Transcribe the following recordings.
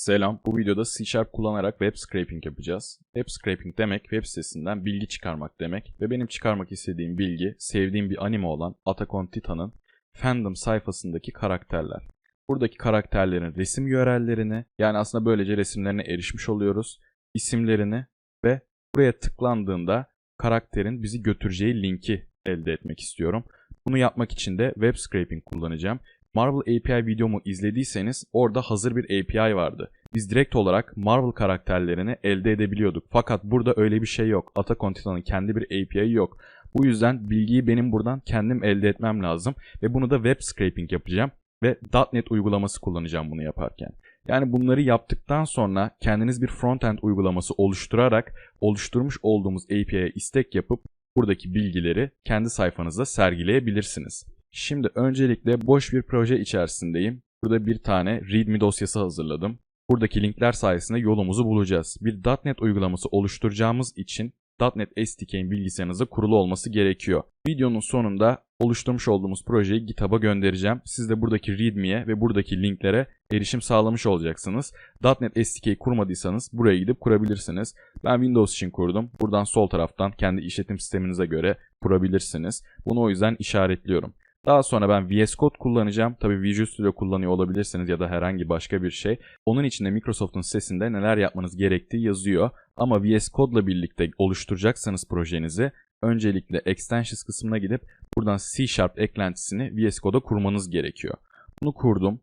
Selam. Bu videoda C Sharp kullanarak web scraping yapacağız. Web scraping demek web sitesinden bilgi çıkarmak demek ve benim çıkarmak istediğim bilgi sevdiğim bir anime olan Attack on Titan'ın fandom sayfasındaki karakterler. Buradaki karakterlerin resim URL'lerini yani aslında böylece resimlerine erişmiş oluyoruz. isimlerini ve buraya tıklandığında karakterin bizi götüreceği linki elde etmek istiyorum. Bunu yapmak için de web scraping kullanacağım. Marvel API videomu izlediyseniz orada hazır bir API vardı. Biz direkt olarak Marvel karakterlerini elde edebiliyorduk. Fakat burada öyle bir şey yok. Attack on Titan'ın kendi bir API yok. Bu yüzden bilgiyi benim buradan kendim elde etmem lazım. Ve bunu da web scraping yapacağım. Ve .NET uygulaması kullanacağım bunu yaparken. Yani bunları yaptıktan sonra kendiniz bir frontend uygulaması oluşturarak oluşturmuş olduğumuz API'ye istek yapıp buradaki bilgileri kendi sayfanızda sergileyebilirsiniz. Şimdi öncelikle boş bir proje içerisindeyim. Burada bir tane readme dosyası hazırladım. Buradaki linkler sayesinde yolumuzu bulacağız. Bir .NET uygulaması oluşturacağımız için .NET SDK'in bilgisayarınızda kurulu olması gerekiyor. Videonun sonunda oluşturmuş olduğumuz projeyi GitHub'a göndereceğim. Siz de buradaki readme'ye ve buradaki linklere erişim sağlamış olacaksınız. .NET SDK'yi kurmadıysanız buraya gidip kurabilirsiniz. Ben Windows için kurdum. Buradan sol taraftan kendi işletim sisteminize göre kurabilirsiniz. Bunu o yüzden işaretliyorum. Daha sonra ben VS Code kullanacağım. Tabi Visual Studio kullanıyor olabilirsiniz ya da herhangi başka bir şey. Onun için de Microsoft'un sitesinde neler yapmanız gerektiği yazıyor. Ama VS Code ile birlikte oluşturacaksanız projenizi öncelikle Extensions kısmına gidip buradan C Sharp eklentisini VS Code'a kurmanız gerekiyor. Bunu kurdum.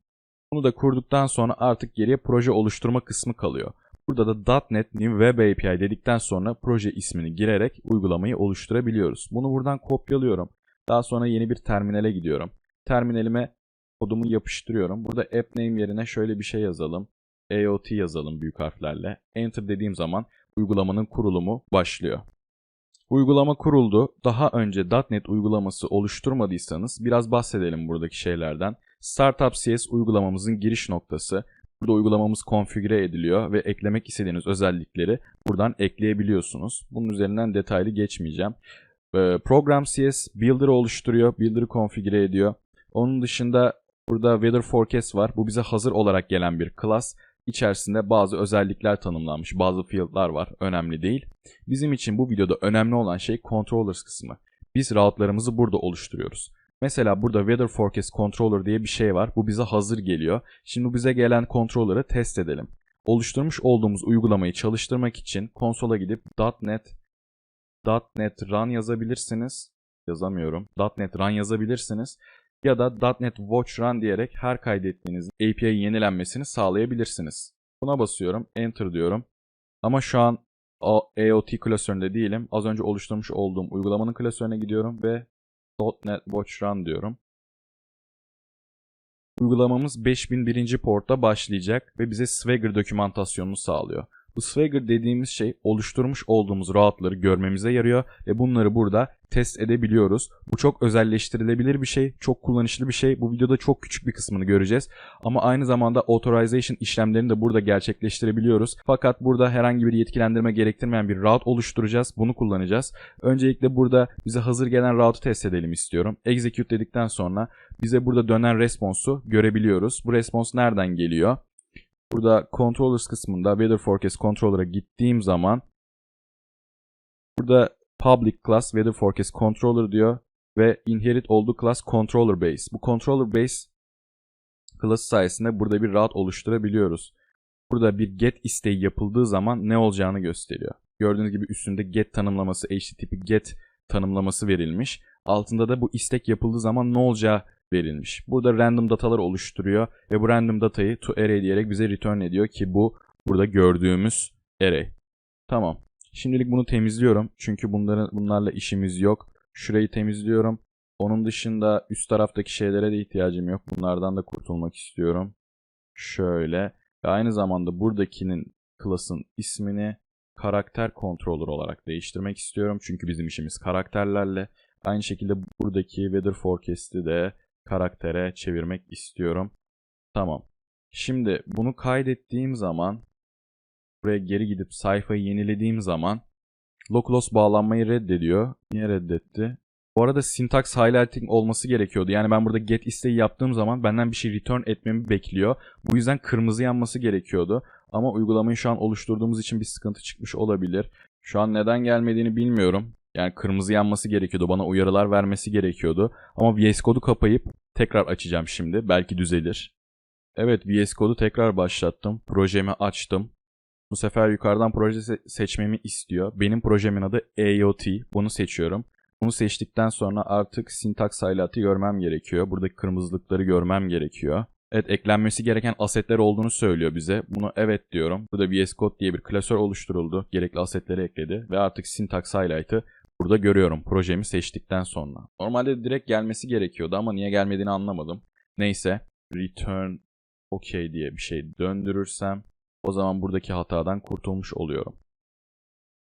Bunu da kurduktan sonra artık geriye proje oluşturma kısmı kalıyor. Burada da .NET New Web API dedikten sonra proje ismini girerek uygulamayı oluşturabiliyoruz. Bunu buradan kopyalıyorum. Daha sonra yeni bir terminale gidiyorum. Terminalime kodumu yapıştırıyorum. Burada app name yerine şöyle bir şey yazalım. AOT yazalım büyük harflerle. Enter dediğim zaman uygulamanın kurulumu başlıyor. Uygulama kuruldu. Daha önce .NET uygulaması oluşturmadıysanız biraz bahsedelim buradaki şeylerden. Startup CS uygulamamızın giriş noktası. Burada uygulamamız konfigüre ediliyor ve eklemek istediğiniz özellikleri buradan ekleyebiliyorsunuz. Bunun üzerinden detaylı geçmeyeceğim. Ee, program CS Builder'ı oluşturuyor. Builder'ı konfigüre ediyor. Onun dışında burada Weather Forecast var. Bu bize hazır olarak gelen bir class. İçerisinde bazı özellikler tanımlanmış. Bazı field'lar var. Önemli değil. Bizim için bu videoda önemli olan şey Controllers kısmı. Biz route'larımızı burada oluşturuyoruz. Mesela burada Weather Forecast Controller diye bir şey var. Bu bize hazır geliyor. Şimdi bize gelen controller'ı test edelim. Oluşturmuş olduğumuz uygulamayı çalıştırmak için konsola gidip .NET .NET Run yazabilirsiniz. Yazamıyorum. .NET Run yazabilirsiniz. Ya da .NET Watch Run diyerek her kaydettiğiniz API yenilenmesini sağlayabilirsiniz. Buna basıyorum. Enter diyorum. Ama şu an AOT klasöründe değilim. Az önce oluşturmuş olduğum uygulamanın klasörüne gidiyorum ve .NET Watch Run diyorum. Uygulamamız 5001. portta başlayacak ve bize Swagger dokümantasyonunu sağlıyor. Bu Swagger dediğimiz şey oluşturmuş olduğumuz rahatları görmemize yarıyor ve bunları burada test edebiliyoruz. Bu çok özelleştirilebilir bir şey, çok kullanışlı bir şey. Bu videoda çok küçük bir kısmını göreceğiz. Ama aynı zamanda authorization işlemlerini de burada gerçekleştirebiliyoruz. Fakat burada herhangi bir yetkilendirme gerektirmeyen bir route oluşturacağız. Bunu kullanacağız. Öncelikle burada bize hazır gelen route'u test edelim istiyorum. Execute dedikten sonra bize burada dönen response'u görebiliyoruz. Bu response nereden geliyor? Burada controllers kısmında weather forecast controller'a gittiğim zaman burada public class weather forecast controller diyor ve inherit olduğu class controller base. Bu controller base class sayesinde burada bir route oluşturabiliyoruz. Burada bir get isteği yapıldığı zaman ne olacağını gösteriyor. Gördüğünüz gibi üstünde get tanımlaması, HTTP get tanımlaması verilmiş. Altında da bu istek yapıldığı zaman ne olacağı verilmiş. Burada random datalar oluşturuyor ve bu random datayı to array diyerek bize return ediyor ki bu burada gördüğümüz array. Tamam. Şimdilik bunu temizliyorum. Çünkü bunların bunlarla işimiz yok. Şurayı temizliyorum. Onun dışında üst taraftaki şeylere de ihtiyacım yok. Bunlardan da kurtulmak istiyorum. Şöyle. Ve aynı zamanda buradakinin class'ın ismini karakter controller olarak değiştirmek istiyorum. Çünkü bizim işimiz karakterlerle. Aynı şekilde buradaki weather forecast'i de karaktere çevirmek istiyorum. Tamam. Şimdi bunu kaydettiğim zaman buraya geri gidip sayfayı yenilediğim zaman localhost bağlanmayı reddediyor. Niye reddetti? Bu arada syntax highlighting olması gerekiyordu. Yani ben burada get isteği yaptığım zaman benden bir şey return etmemi bekliyor. Bu yüzden kırmızı yanması gerekiyordu. Ama uygulamayı şu an oluşturduğumuz için bir sıkıntı çıkmış olabilir. Şu an neden gelmediğini bilmiyorum. Yani kırmızı yanması gerekiyordu. Bana uyarılar vermesi gerekiyordu. Ama VS Code'u kapayıp tekrar açacağım şimdi. Belki düzelir. Evet VS Code'u tekrar başlattım. Projemi açtım. Bu sefer yukarıdan proje se- seçmemi istiyor. Benim projemin adı AOT. Bunu seçiyorum. Bunu seçtikten sonra artık syntax highlight'ı görmem gerekiyor. Buradaki kırmızılıkları görmem gerekiyor. Evet eklenmesi gereken asetler olduğunu söylüyor bize. Bunu evet diyorum. Burada VS Code diye bir klasör oluşturuldu. Gerekli asetleri ekledi. Ve artık syntax highlight'ı burada görüyorum projemi seçtikten sonra. Normalde direkt gelmesi gerekiyordu ama niye gelmediğini anlamadım. Neyse return OK diye bir şey döndürürsem o zaman buradaki hatadan kurtulmuş oluyorum.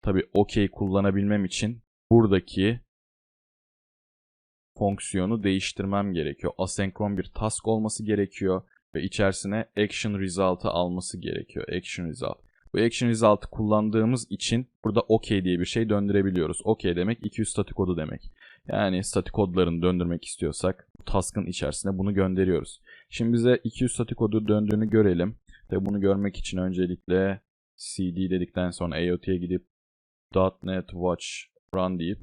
Tabi OK kullanabilmem için buradaki fonksiyonu değiştirmem gerekiyor. Asenkron bir task olması gerekiyor ve içerisine action result'ı alması gerekiyor. Action result. Bu action result'ı kullandığımız için burada OK diye bir şey döndürebiliyoruz. OK demek 200 statik kodu demek. Yani statik kodlarını döndürmek istiyorsak task'ın içerisine bunu gönderiyoruz. Şimdi bize 200 statik kodu döndüğünü görelim. Ve bunu görmek için öncelikle cd dedikten sonra AOT'ye gidip .NET Watch Run deyip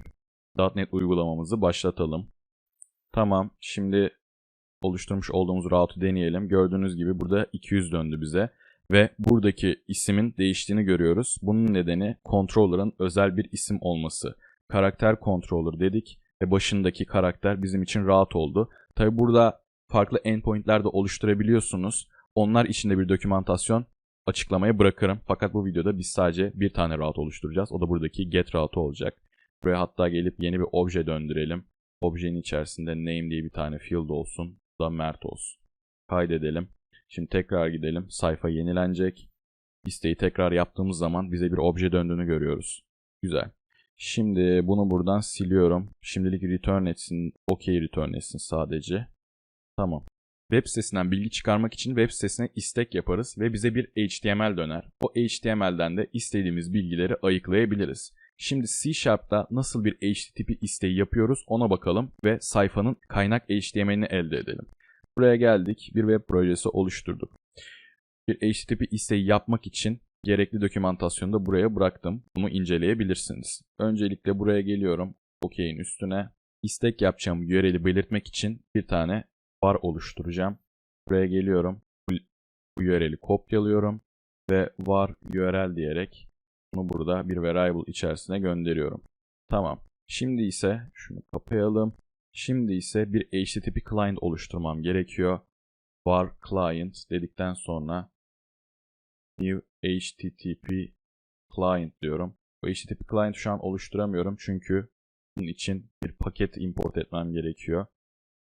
.NET uygulamamızı başlatalım. Tamam. Şimdi oluşturmuş olduğumuz route'u deneyelim. Gördüğünüz gibi burada 200 döndü bize. Ve buradaki isimin değiştiğini görüyoruz. Bunun nedeni controller'ın özel bir isim olması. Karakter controller dedik ve başındaki karakter bizim için route oldu. Tabi burada farklı endpoint'ler de oluşturabiliyorsunuz. Onlar içinde bir dokümantasyon açıklamaya bırakırım. Fakat bu videoda biz sadece bir tane route oluşturacağız. O da buradaki get route olacak. Buraya hatta gelip yeni bir obje döndürelim. Objenin içerisinde name diye bir tane field olsun. Da Mert olsun. Kaydedelim. Şimdi tekrar gidelim. Sayfa yenilenecek. İsteği tekrar yaptığımız zaman bize bir obje döndüğünü görüyoruz. Güzel. Şimdi bunu buradan siliyorum. Şimdilik return etsin. OK return etsin sadece. Tamam. Web sitesinden bilgi çıkarmak için web sitesine istek yaparız ve bize bir HTML döner. O HTML'den de istediğimiz bilgileri ayıklayabiliriz. Şimdi C Sharp'ta nasıl bir HTTP isteği yapıyoruz ona bakalım ve sayfanın kaynak HTML'ini elde edelim. Buraya geldik, bir web projesi oluşturduk. Bir HTTP isteği yapmak için gerekli dokümantasyonu da buraya bıraktım. Bunu inceleyebilirsiniz. Öncelikle buraya geliyorum. OK'in üstüne. istek yapacağım URL'i belirtmek için bir tane var oluşturacağım. Buraya geliyorum. Bu URL'i kopyalıyorum ve var URL diyerek bunu burada bir variable içerisine gönderiyorum. Tamam. Şimdi ise şunu kapayalım. Şimdi ise bir HTTP client oluşturmam gerekiyor. var client dedikten sonra new HTTP client diyorum. Bu HTTP client şu an oluşturamıyorum çünkü bunun için bir paket import etmem gerekiyor.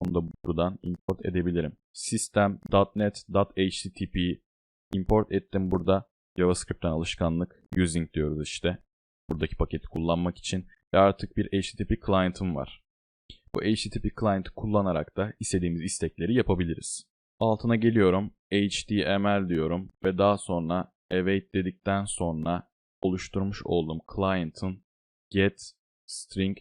Onu da buradan import edebilirim. System.net.http import ettim burada. JavaScript'ten alışkanlık using diyoruz işte. Buradaki paketi kullanmak için ve artık bir HTTP client'ım var. Bu HTTP client'ı kullanarak da istediğimiz istekleri yapabiliriz. Altına geliyorum, HTML diyorum ve daha sonra await dedikten sonra oluşturmuş olduğum client'ın get string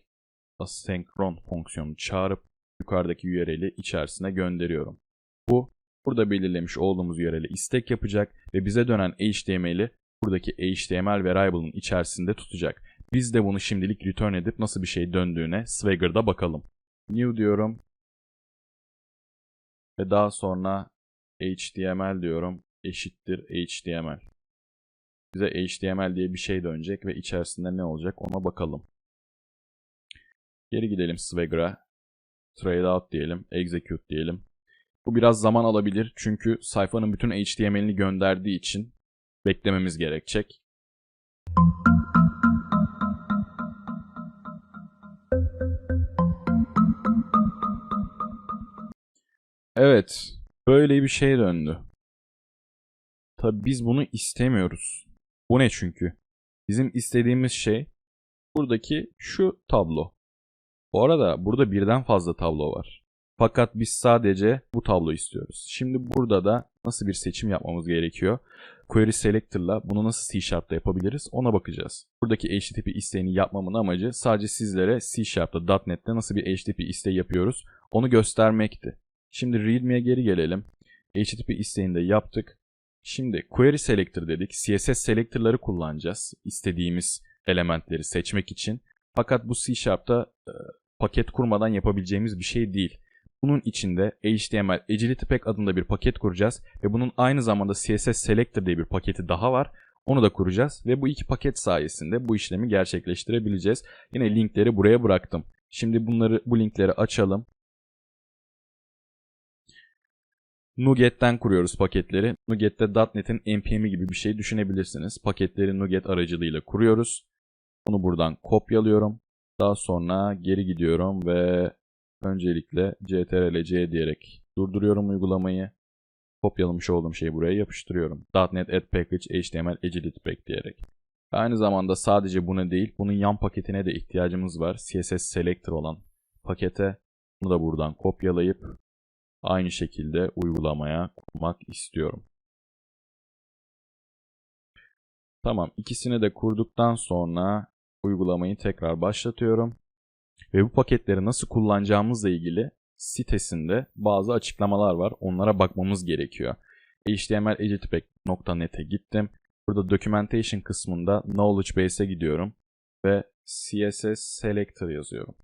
asynchron fonksiyonunu çağırıp yukarıdaki URL'i içerisine gönderiyorum. Bu burada belirlemiş olduğumuz URL'e istek yapacak ve bize dönen HTML'i buradaki HTML variable'ın içerisinde tutacak. Biz de bunu şimdilik return edip nasıl bir şey döndüğüne Swagger'da bakalım. New diyorum. Ve daha sonra HTML diyorum. Eşittir HTML. Bize HTML diye bir şey dönecek ve içerisinde ne olacak ona bakalım. Geri gidelim Swagger'a. Trade out diyelim. Execute diyelim. Bu biraz zaman alabilir çünkü sayfanın bütün HTML'ini gönderdiği için beklememiz gerekecek. Evet, böyle bir şey döndü. Tabi biz bunu istemiyoruz. Bu ne çünkü? Bizim istediğimiz şey buradaki şu tablo. Bu arada burada birden fazla tablo var. Fakat biz sadece bu tablo istiyoruz. Şimdi burada da nasıl bir seçim yapmamız gerekiyor? query selector'la bunu nasıl C Sharp'ta yapabiliriz ona bakacağız. Buradaki HTTP isteğini yapmamın amacı sadece sizlere C Sharp'ta .NET'te nasıl bir HTTP isteği yapıyoruz onu göstermekti. Şimdi readme'ye geri gelelim. HTTP isteğini de yaptık. Şimdi query selector dedik. CSS selector'ları kullanacağız istediğimiz elementleri seçmek için. Fakat bu C Sharp'ta e, paket kurmadan yapabileceğimiz bir şey değil. Bunun içinde HTML Agility Pack adında bir paket kuracağız ve bunun aynı zamanda CSS Selector diye bir paketi daha var. Onu da kuracağız ve bu iki paket sayesinde bu işlemi gerçekleştirebileceğiz. Yine linkleri buraya bıraktım. Şimdi bunları bu linkleri açalım. Nuget'ten kuruyoruz paketleri. Nuget'te .NET'in npm'i gibi bir şey düşünebilirsiniz. Paketleri Nuget aracılığıyla kuruyoruz. Bunu buradan kopyalıyorum. Daha sonra geri gidiyorum ve öncelikle ctrl-c diyerek durduruyorum uygulamayı. Kopyalamış olduğum şeyi buraya yapıştırıyorum. .NET Add Package HTML Agility Pack diyerek. Aynı zamanda sadece buna değil, bunun yan paketine de ihtiyacımız var. CSS Selector olan pakete. Bunu da buradan kopyalayıp aynı şekilde uygulamaya kurmak istiyorum. Tamam, ikisini de kurduktan sonra uygulamayı tekrar başlatıyorum. Ve bu paketleri nasıl kullanacağımızla ilgili sitesinde bazı açıklamalar var. Onlara bakmamız gerekiyor. html.agiltypack.net'e gittim. Burada documentation kısmında knowledge base'e gidiyorum ve CSS selector yazıyorum.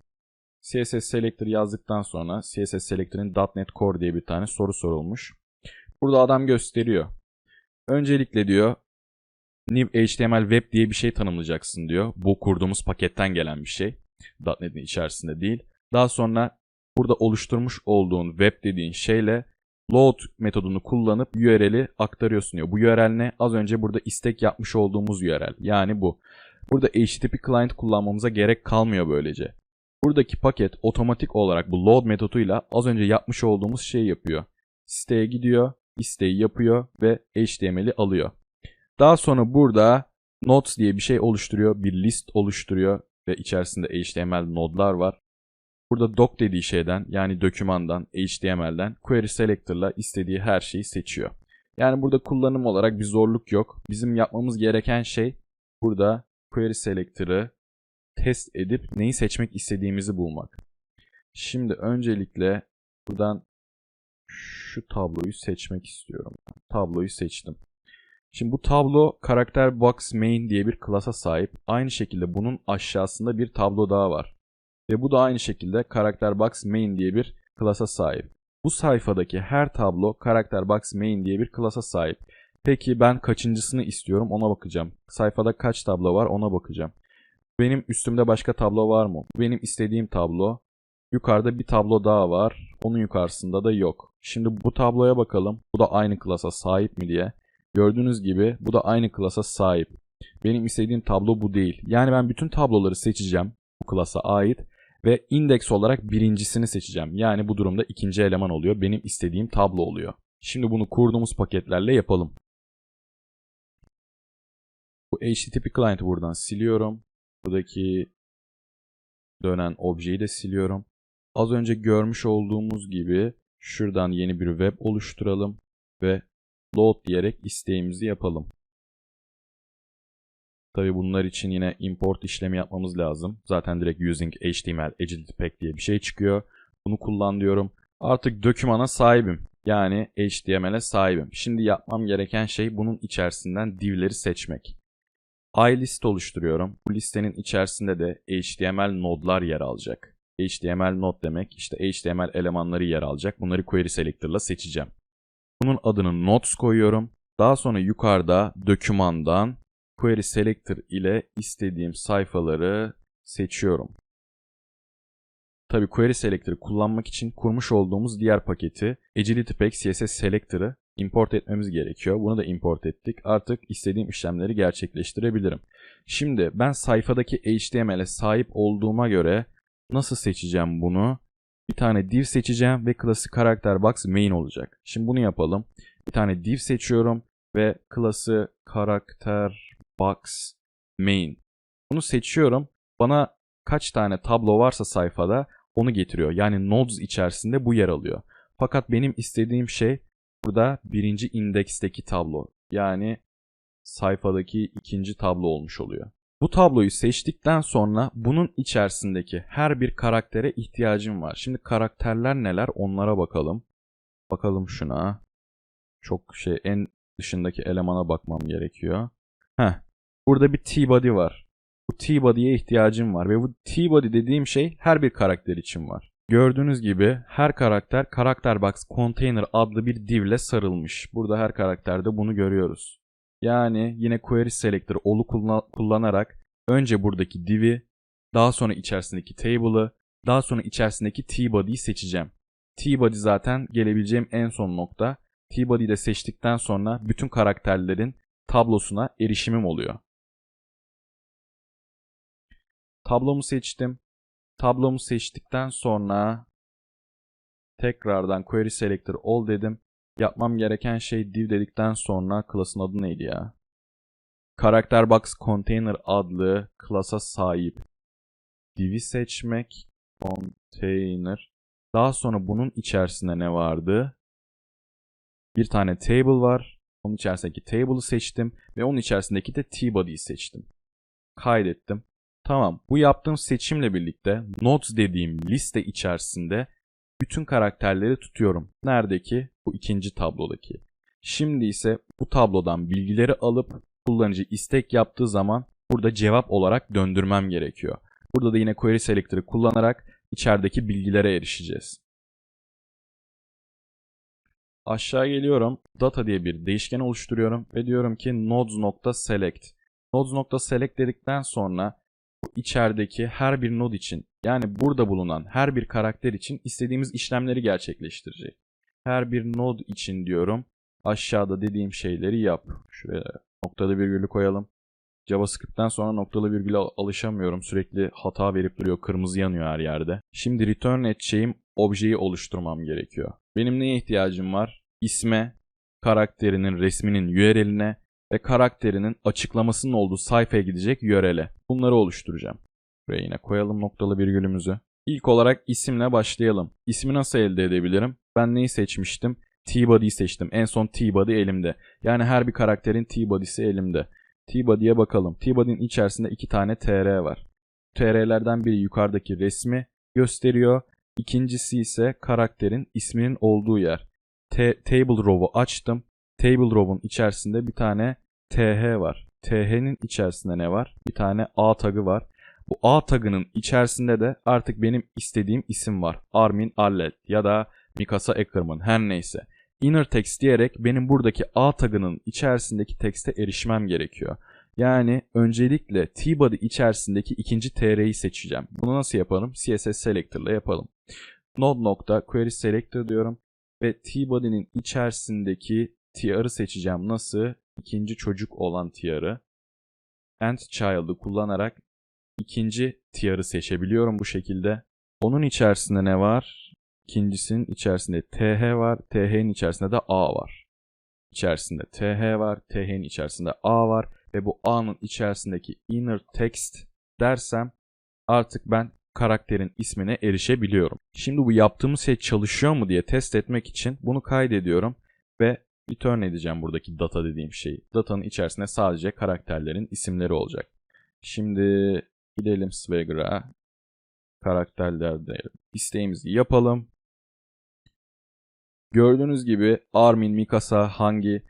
CSS selector yazdıktan sonra CSS selector'ın .NET Core diye bir tane soru sorulmuş. Burada adam gösteriyor. Öncelikle diyor New HTML Web diye bir şey tanımlayacaksın diyor. Bu kurduğumuz paketten gelen bir şey. .NET'in içerisinde değil. Daha sonra burada oluşturmuş olduğun web dediğin şeyle load metodunu kullanıp URL'i aktarıyorsun diyor. Bu URL ne? Az önce burada istek yapmış olduğumuz URL. Yani bu. Burada HTTP client kullanmamıza gerek kalmıyor böylece. Buradaki paket otomatik olarak bu load metoduyla az önce yapmış olduğumuz şeyi yapıyor. Siteye gidiyor, isteği yapıyor ve HTML'i alıyor. Daha sonra burada nodes diye bir şey oluşturuyor, bir list oluşturuyor ve içerisinde HTML nodlar var. Burada doc dediği şeyden yani dokümandan, HTML'den query selector'la istediği her şeyi seçiyor. Yani burada kullanım olarak bir zorluk yok. Bizim yapmamız gereken şey burada query selector'ı test edip neyi seçmek istediğimizi bulmak. Şimdi öncelikle buradan şu tabloyu seçmek istiyorum. Tabloyu seçtim. Şimdi bu tablo karakter box main diye bir klasa sahip. Aynı şekilde bunun aşağısında bir tablo daha var. Ve bu da aynı şekilde karakter box main diye bir klasa sahip. Bu sayfadaki her tablo karakter box main diye bir klasa sahip. Peki ben kaçıncısını istiyorum ona bakacağım. Sayfada kaç tablo var ona bakacağım. Benim üstümde başka tablo var mı? Benim istediğim tablo. Yukarıda bir tablo daha var. Onun yukarısında da yok. Şimdi bu tabloya bakalım. Bu da aynı klasa sahip mi diye. Gördüğünüz gibi bu da aynı klasa sahip. Benim istediğim tablo bu değil. Yani ben bütün tabloları seçeceğim bu klasa ait ve indeks olarak birincisini seçeceğim. Yani bu durumda ikinci eleman oluyor. Benim istediğim tablo oluyor. Şimdi bunu kurduğumuz paketlerle yapalım. Bu HTTP client'ı buradan siliyorum. Buradaki dönen objeyi de siliyorum. Az önce görmüş olduğumuz gibi şuradan yeni bir web oluşturalım ve load diyerek isteğimizi yapalım. Tabi bunlar için yine import işlemi yapmamız lazım. Zaten direkt using HTML agility diye bir şey çıkıyor. Bunu kullan diyorum. Artık dokümana sahibim. Yani HTML'e sahibim. Şimdi yapmam gereken şey bunun içerisinden divleri seçmek. iList oluşturuyorum. Bu listenin içerisinde de HTML nodlar yer alacak. HTML node demek işte HTML elemanları yer alacak. Bunları query selector'la seçeceğim. Bunun adını notes koyuyorum. Daha sonra yukarıda dokümandan query selector ile istediğim sayfaları seçiyorum. Tabi query selector'ı kullanmak için kurmuş olduğumuz diğer paketi Agility CSS Selector'ı import etmemiz gerekiyor. Bunu da import ettik. Artık istediğim işlemleri gerçekleştirebilirim. Şimdi ben sayfadaki HTML'e sahip olduğuma göre nasıl seçeceğim bunu? Bir tane div seçeceğim ve klası karakter box main olacak. Şimdi bunu yapalım. Bir tane div seçiyorum ve klası karakter box main. Bunu seçiyorum. Bana kaç tane tablo varsa sayfada onu getiriyor. Yani nodes içerisinde bu yer alıyor. Fakat benim istediğim şey burada birinci indeksteki tablo. Yani sayfadaki ikinci tablo olmuş oluyor. Bu tabloyu seçtikten sonra bunun içerisindeki her bir karaktere ihtiyacım var. Şimdi karakterler neler onlara bakalım. Bakalım şuna. Çok şey en dışındaki elemana bakmam gerekiyor. Heh. Burada bir T-body var. Bu T-body'ye ihtiyacım var ve bu T-body dediğim şey her bir karakter için var. Gördüğünüz gibi her karakter Character Box Container adlı bir div ile sarılmış. Burada her karakterde bunu görüyoruz. Yani yine Query Selector olu kullan- kullanarak önce buradaki div'i, daha sonra içerisindeki table'ı, daha sonra içerisindeki T-body'yi seçeceğim. T-body zaten gelebileceğim en son nokta. T-body'yi de seçtikten sonra bütün karakterlerin tablosuna erişimim oluyor. Tablomu seçtim. Tablomu seçtikten sonra tekrardan query selector all dedim. Yapmam gereken şey div dedikten sonra class'ın adı neydi ya? Karakter box container adlı class'a sahip div'i seçmek container. Daha sonra bunun içerisinde ne vardı? Bir tane table var. Onun içerisindeki table'ı seçtim ve onun içerisindeki de t-body'yi seçtim. Kaydettim. Tamam. Bu yaptığım seçimle birlikte nodes dediğim liste içerisinde bütün karakterleri tutuyorum. Neredeki? Bu ikinci tablodaki. Şimdi ise bu tablodan bilgileri alıp kullanıcı istek yaptığı zaman burada cevap olarak döndürmem gerekiyor. Burada da yine query selector'ı kullanarak içerideki bilgilere erişeceğiz. Aşağı geliyorum. Data diye bir değişken oluşturuyorum ve diyorum ki nodes.select. Nodes.select dedikten sonra içerideki her bir node için yani burada bulunan her bir karakter için istediğimiz işlemleri gerçekleştirecek. Her bir node için diyorum aşağıda dediğim şeyleri yap. Şuraya noktalı virgülü koyalım. JavaScript'ten sonra noktalı virgüle alışamıyorum. Sürekli hata verip duruyor. Kırmızı yanıyor her yerde. Şimdi return edeceğim objeyi oluşturmam gerekiyor. Benim neye ihtiyacım var? İsme, karakterinin resminin URL'ine ve karakterinin açıklamasının olduğu sayfaya gidecek URL'e. Bunları oluşturacağım. Buraya yine koyalım noktalı virgülümüzü. İlk olarak isimle başlayalım. İsmi nasıl elde edebilirim? Ben neyi seçmiştim? T-body'yi seçtim. En son T-body elimde. Yani her bir karakterin T-body'si elimde. T-body'ye bakalım. T-body'nin içerisinde iki tane TR var. TR'lerden biri yukarıdaki resmi gösteriyor. İkincisi ise karakterin isminin olduğu yer. T- table row'u açtım. Table row'un içerisinde bir tane TH var. TH'nin içerisinde ne var? Bir tane A tagı var. Bu A tagının içerisinde de artık benim istediğim isim var. Armin Allet ya da Mikasa Ackerman her neyse. Inner text diyerek benim buradaki A tagının içerisindeki tekste erişmem gerekiyor. Yani öncelikle T-body içerisindeki ikinci TR'yi seçeceğim. Bunu nasıl yapalım? CSS Selector ile yapalım. Node nokta query selector diyorum ve T-body'nin içerisindeki tr'ı seçeceğim. Nasıl? İkinci çocuk olan tr'ı. And child'ı kullanarak ikinci tr'ı seçebiliyorum bu şekilde. Onun içerisinde ne var? İkincisinin içerisinde TH var. TH'nin içerisinde de A var. İçerisinde TH var. TH'nin içerisinde A var. Ve bu A'nın içerisindeki inner text dersem artık ben karakterin ismine erişebiliyorum. Şimdi bu yaptığımız şey çalışıyor mu diye test etmek için bunu kaydediyorum ve return edeceğim buradaki data dediğim şeyi. Datanın içerisinde sadece karakterlerin isimleri olacak. Şimdi gidelim Swagger'a. Karakterlerde isteğimizi yapalım. Gördüğünüz gibi Armin, Mikasa, Hangi,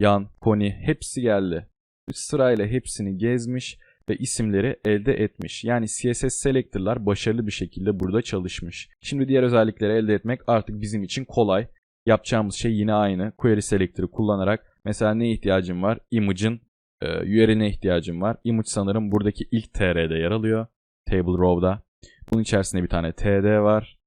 Yan, Pony hepsi geldi. Sırayla hepsini gezmiş ve isimleri elde etmiş. Yani CSS Selector'lar başarılı bir şekilde burada çalışmış. Şimdi diğer özellikleri elde etmek artık bizim için kolay. Yapacağımız şey yine aynı. Query Selector'ı kullanarak mesela ne ihtiyacım var? Image'ın e, URL'ine ihtiyacım var. Image sanırım buradaki ilk TR'de yer alıyor. Table Row'da. Bunun içerisinde bir tane TD var.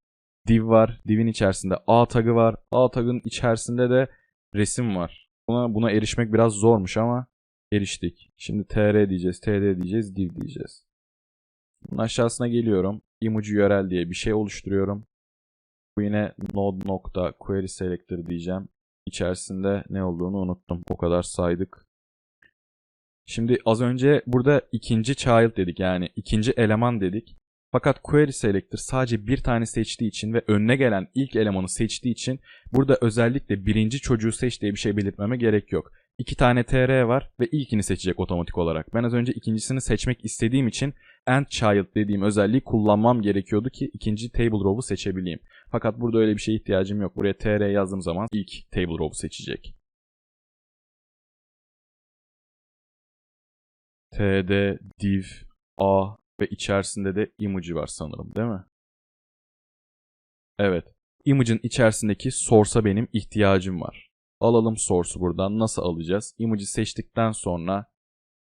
Div var. Div'in içerisinde A tagı var. A tagın içerisinde de resim var. Buna, buna erişmek biraz zormuş ama eriştik. Şimdi tr diyeceğiz, td diyeceğiz, div diyeceğiz. Bunun aşağısına geliyorum. Image URL diye bir şey oluşturuyorum. Bu yine node nokta query selector diyeceğim. İçerisinde ne olduğunu unuttum. O kadar saydık. Şimdi az önce burada ikinci child dedik yani ikinci eleman dedik. Fakat query selector sadece bir tane seçtiği için ve önüne gelen ilk elemanı seçtiği için burada özellikle birinci çocuğu seç diye bir şey belirtmeme gerek yok. iki tane tr var ve ilkini seçecek otomatik olarak. Ben az önce ikincisini seçmek istediğim için and child dediğim özelliği kullanmam gerekiyordu ki ikinci table row'u seçebileyim. Fakat burada öyle bir şeye ihtiyacım yok. Buraya tr yazdığım zaman ilk table row'u seçecek. td div a ve içerisinde de image var sanırım değil mi? Evet. Image'ın içerisindeki source'a benim ihtiyacım var. Alalım source'u buradan. Nasıl alacağız? Image'i seçtikten sonra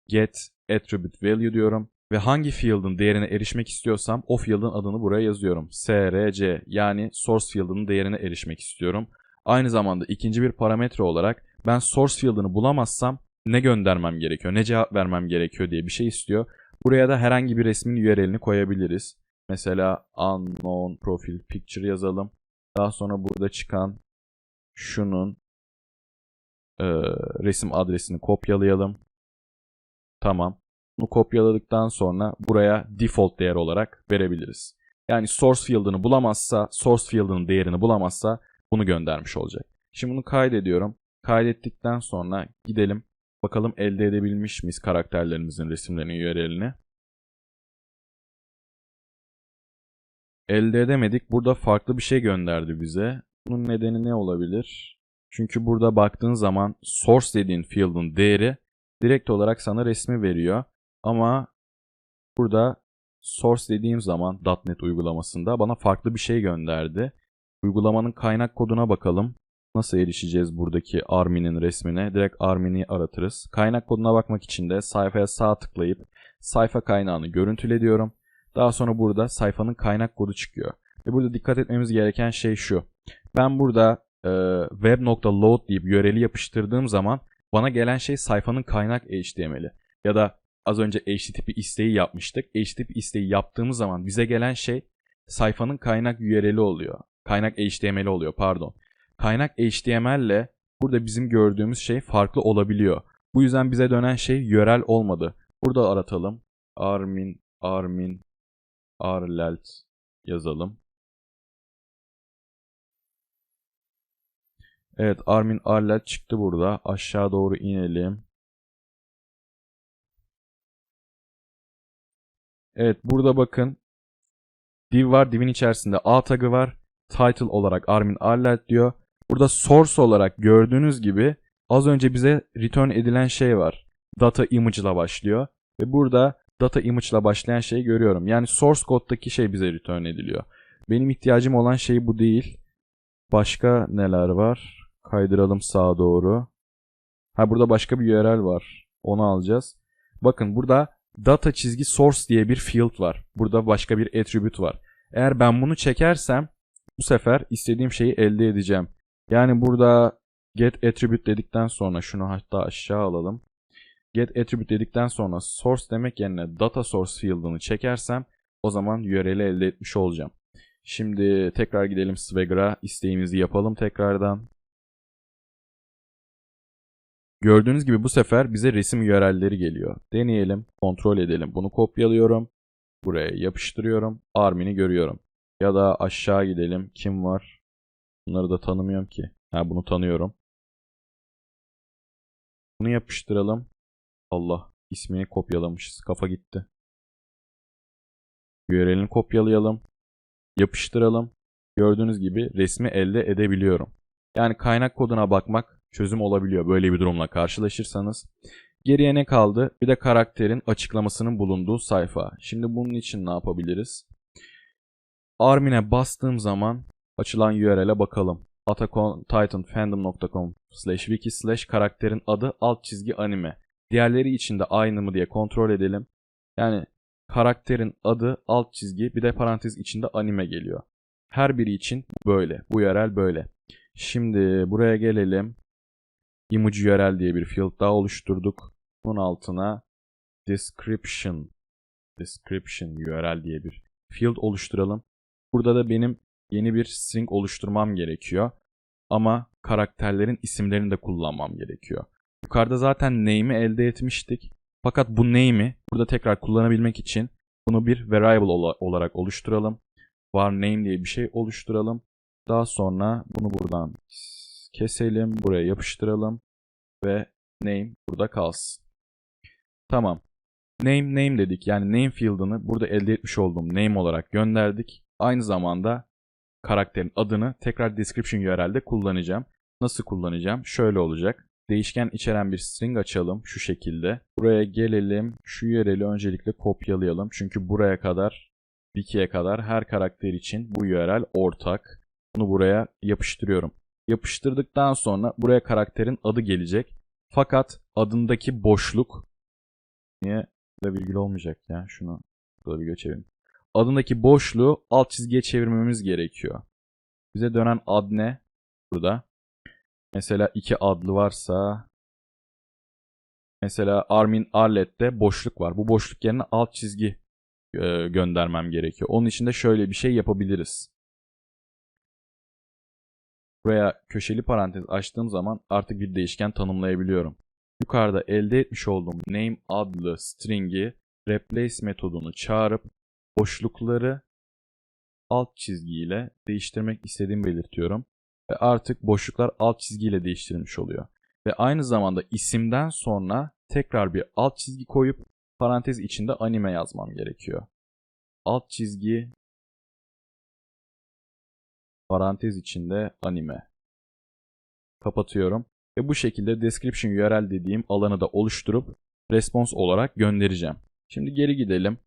get attribute value diyorum. Ve hangi field'ın değerine erişmek istiyorsam o field'ın adını buraya yazıyorum. src yani source field'ının değerine erişmek istiyorum. Aynı zamanda ikinci bir parametre olarak ben source field'ını bulamazsam ne göndermem gerekiyor, ne cevap vermem gerekiyor diye bir şey istiyor. Buraya da herhangi bir resmin URL'ini koyabiliriz. Mesela unknown profile picture yazalım. Daha sonra burada çıkan şunun e, resim adresini kopyalayalım. Tamam. Bunu kopyaladıktan sonra buraya default değer olarak verebiliriz. Yani source field'ını bulamazsa, source field'ının değerini bulamazsa bunu göndermiş olacak. Şimdi bunu kaydediyorum. Kaydettikten sonra gidelim. Bakalım elde edebilmiş miyiz karakterlerimizin resimlerinin URL'ini. Elde edemedik. Burada farklı bir şey gönderdi bize. Bunun nedeni ne olabilir? Çünkü burada baktığın zaman source dediğin field'ın değeri direkt olarak sana resmi veriyor. Ama burada source dediğim zaman .NET uygulamasında bana farklı bir şey gönderdi. Uygulamanın kaynak koduna bakalım. Nasıl erişeceğiz buradaki Armin'in resmine? Direkt Armin'i aratırız. Kaynak koduna bakmak için de sayfaya sağ tıklayıp sayfa kaynağını görüntüle diyorum. Daha sonra burada sayfanın kaynak kodu çıkıyor. Ve burada dikkat etmemiz gereken şey şu. Ben burada e, web.load deyip URL'i yapıştırdığım zaman bana gelen şey sayfanın kaynak HTML'i. Ya da az önce HTTP isteği yapmıştık. HTTP isteği yaptığımız zaman bize gelen şey sayfanın kaynak URL'i oluyor. Kaynak HTML oluyor pardon. Kaynak HTML ile burada bizim gördüğümüz şey farklı olabiliyor. Bu yüzden bize dönen şey yörel olmadı. Burada aratalım. Armin, Armin, Arlelt yazalım. Evet Armin Arlelt çıktı burada. Aşağı doğru inelim. Evet burada bakın. Div var. Divin içerisinde A tagı var. Title olarak Armin Arlelt diyor. Burada source olarak gördüğünüz gibi az önce bize return edilen şey var. Data image ile başlıyor. Ve burada data image ile başlayan şeyi görüyorum. Yani source code'daki şey bize return ediliyor. Benim ihtiyacım olan şey bu değil. Başka neler var? Kaydıralım sağa doğru. Ha burada başka bir URL var. Onu alacağız. Bakın burada data çizgi source diye bir field var. Burada başka bir attribute var. Eğer ben bunu çekersem bu sefer istediğim şeyi elde edeceğim. Yani burada get attribute dedikten sonra şunu hatta aşağı alalım. Get attribute dedikten sonra source demek yerine data source field'ını çekersem o zaman URL'i elde etmiş olacağım. Şimdi tekrar gidelim Swagger'a isteğimizi yapalım tekrardan. Gördüğünüz gibi bu sefer bize resim URL'leri geliyor. Deneyelim, kontrol edelim. Bunu kopyalıyorum. Buraya yapıştırıyorum. Armin'i görüyorum. Ya da aşağı gidelim. Kim var? Bunları da tanımıyorum ki. Ha bunu tanıyorum. Bunu yapıştıralım. Allah ismini kopyalamışız. Kafa gitti. URL'ini kopyalayalım. Yapıştıralım. Gördüğünüz gibi resmi elde edebiliyorum. Yani kaynak koduna bakmak çözüm olabiliyor böyle bir durumla karşılaşırsanız. Geriye ne kaldı? Bir de karakterin açıklamasının bulunduğu sayfa. Şimdi bunun için ne yapabiliriz? Armin'e bastığım zaman açılan URL'e bakalım. attackontitanfandom.com slash wiki slash karakterin adı alt çizgi anime. Diğerleri için de aynı mı diye kontrol edelim. Yani karakterin adı alt çizgi bir de parantez içinde anime geliyor. Her biri için böyle. Bu URL böyle. Şimdi buraya gelelim. Image URL diye bir field daha oluşturduk. Bunun altına description description URL diye bir field oluşturalım. Burada da benim yeni bir string oluşturmam gerekiyor. Ama karakterlerin isimlerini de kullanmam gerekiyor. Yukarıda zaten name'i elde etmiştik. Fakat bu name'i burada tekrar kullanabilmek için bunu bir variable olarak oluşturalım. Var name diye bir şey oluşturalım. Daha sonra bunu buradan keselim, buraya yapıştıralım ve name burada kalsın. Tamam. Name name dedik. Yani name field'ını burada elde etmiş olduğum name olarak gönderdik. Aynı zamanda karakterin adını tekrar description URL'de kullanacağım. Nasıl kullanacağım? Şöyle olacak. Değişken içeren bir string açalım şu şekilde. Buraya gelelim. Şu URL'i öncelikle kopyalayalım. Çünkü buraya kadar, wiki'ye kadar her karakter için bu URL ortak. Bunu buraya yapıştırıyorum. Yapıştırdıktan sonra buraya karakterin adı gelecek. Fakat adındaki boşluk niye burada virgül olmayacak ya? Şunu burada bir geçelim. Adındaki boşluğu alt çizgiye çevirmemiz gerekiyor. Bize dönen ad ne? Burada. Mesela iki adlı varsa mesela Armin Arlet'te boşluk var. Bu boşluk yerine alt çizgi e, göndermem gerekiyor. Onun için de şöyle bir şey yapabiliriz. Buraya köşeli parantez açtığım zaman artık bir değişken tanımlayabiliyorum. Yukarıda elde etmiş olduğum name adlı string'i replace metodunu çağırıp boşlukları alt çizgiyle değiştirmek istediğimi belirtiyorum. Ve artık boşluklar alt çizgiyle değiştirilmiş oluyor. Ve aynı zamanda isimden sonra tekrar bir alt çizgi koyup parantez içinde anime yazmam gerekiyor. Alt çizgi parantez içinde anime. Kapatıyorum. Ve bu şekilde description URL dediğim alanı da oluşturup response olarak göndereceğim. Şimdi geri gidelim.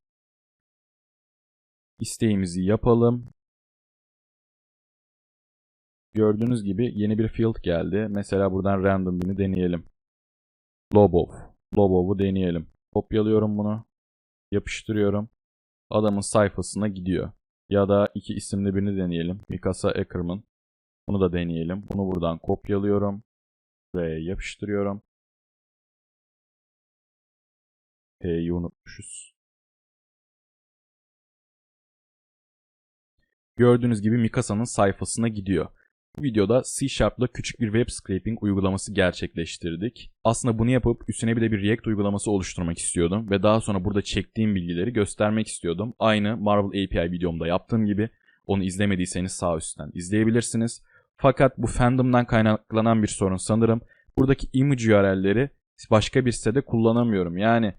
İsteğimizi yapalım. Gördüğünüz gibi yeni bir field geldi. Mesela buradan random birini deneyelim. Lobov. Lobov'u deneyelim. Kopyalıyorum bunu. Yapıştırıyorum. Adamın sayfasına gidiyor. Ya da iki isimli birini deneyelim. Mikasa Ackerman. Bunu da deneyelim. Bunu buradan kopyalıyorum. Buraya yapıştırıyorum. P'yi unutmuşuz. Gördüğünüz gibi Mikasa'nın sayfasına gidiyor. Bu videoda C Sharp'la küçük bir web scraping uygulaması gerçekleştirdik. Aslında bunu yapıp üstüne bir de bir React uygulaması oluşturmak istiyordum ve daha sonra burada çektiğim bilgileri göstermek istiyordum. Aynı Marvel API videomda yaptığım gibi onu izlemediyseniz sağ üstten izleyebilirsiniz. Fakat bu fandom'dan kaynaklanan bir sorun sanırım. Buradaki image URL'leri başka bir sitede kullanamıyorum. Yani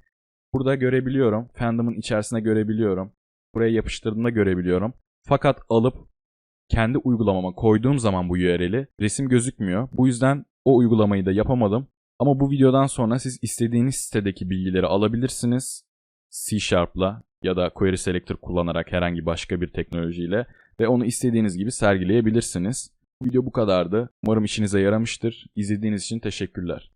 burada görebiliyorum. Fandom'ın içerisinde görebiliyorum. Buraya yapıştırdığımda görebiliyorum. Fakat alıp kendi uygulamama koyduğum zaman bu URL'i resim gözükmüyor. Bu yüzden o uygulamayı da yapamadım. Ama bu videodan sonra siz istediğiniz sitedeki bilgileri alabilirsiniz. C Sharp'la ya da Query Selector kullanarak herhangi başka bir teknolojiyle ve onu istediğiniz gibi sergileyebilirsiniz. Video bu kadardı. Umarım işinize yaramıştır. İzlediğiniz için teşekkürler.